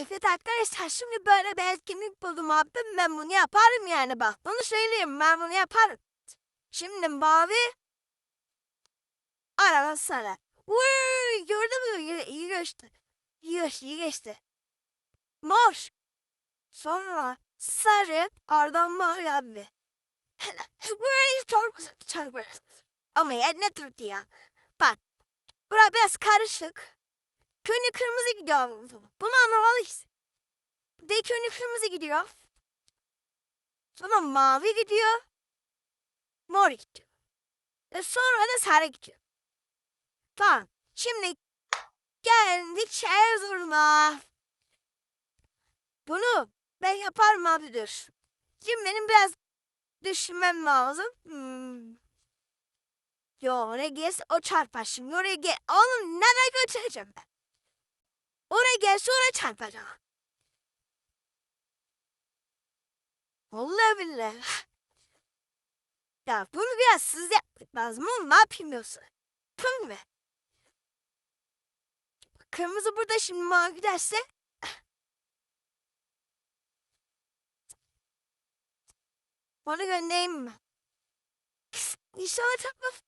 Evet arkadaşlar şimdi böyle bir etkinlik buldum abi. Ben bunu yaparım yani bak. Bunu söyleyeyim ben bunu yaparım. Şimdi mavi. Araba sarı. Vıy, gördün mü? İyi, geçti. İyi geçti, iyi geçti. Mor. Sonra sarı. Ardından mavi abi. Vıy, çarpı, çarpı. Ama ya ne tuttu ya. Bak. Bura biraz karışık. Könlü kırmızı gidiyor. Bunu anlamalıyız. De könlü kırmızı gidiyor. Sonra mavi gidiyor. Mor gidiyor. Ve sonra da sarı gidiyor. Tamam. Şimdi geldik Erzurum'a. Bunu ben yaparım abi dur. Şimdi benim biraz düşünmem lazım. Hmm. Yo oraya gelsin o çarpar şimdi. Oraya gel. Oğlum nereye götüreceğim ben? Oraya gelsin oraya çarpacağım. Vallahi billahi. Ya bunu biraz siz yapmak lazım ama ne yapayım yoksa? Yapayım mı? Kırmızı burada şimdi mavi giderse. Onu göndereyim mi? İnşallah çarpmaz.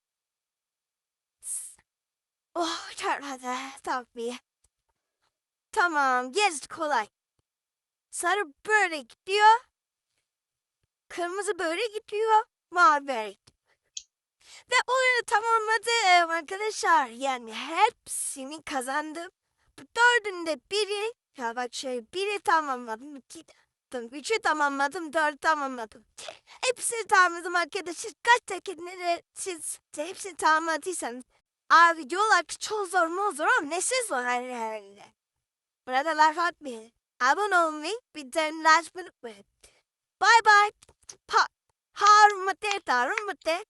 Oh çarpmadı tabii. Tamam gerisi kolay. Sarı böyle gidiyor. Kırmızı böyle gidiyor. Mavi böyle gidiyor. Ve oyunu tamamladım arkadaşlar. Yani hepsini kazandım. Bu dördünde biri ya bak şey biri tamamladım. iki tamamladım. Üçü tamamladım. Dört tamamladım. Hepsini tamamladım arkadaşlar. Kaç tekinleri siz hepsini tamamladıysanız. Abi diyorlar ki çok zor mu zor ama nesi zor herhalde. Burada laf atmayın. Abone olmayı de like unutmayın. Bye bye. Pa. Har mate tarum mate.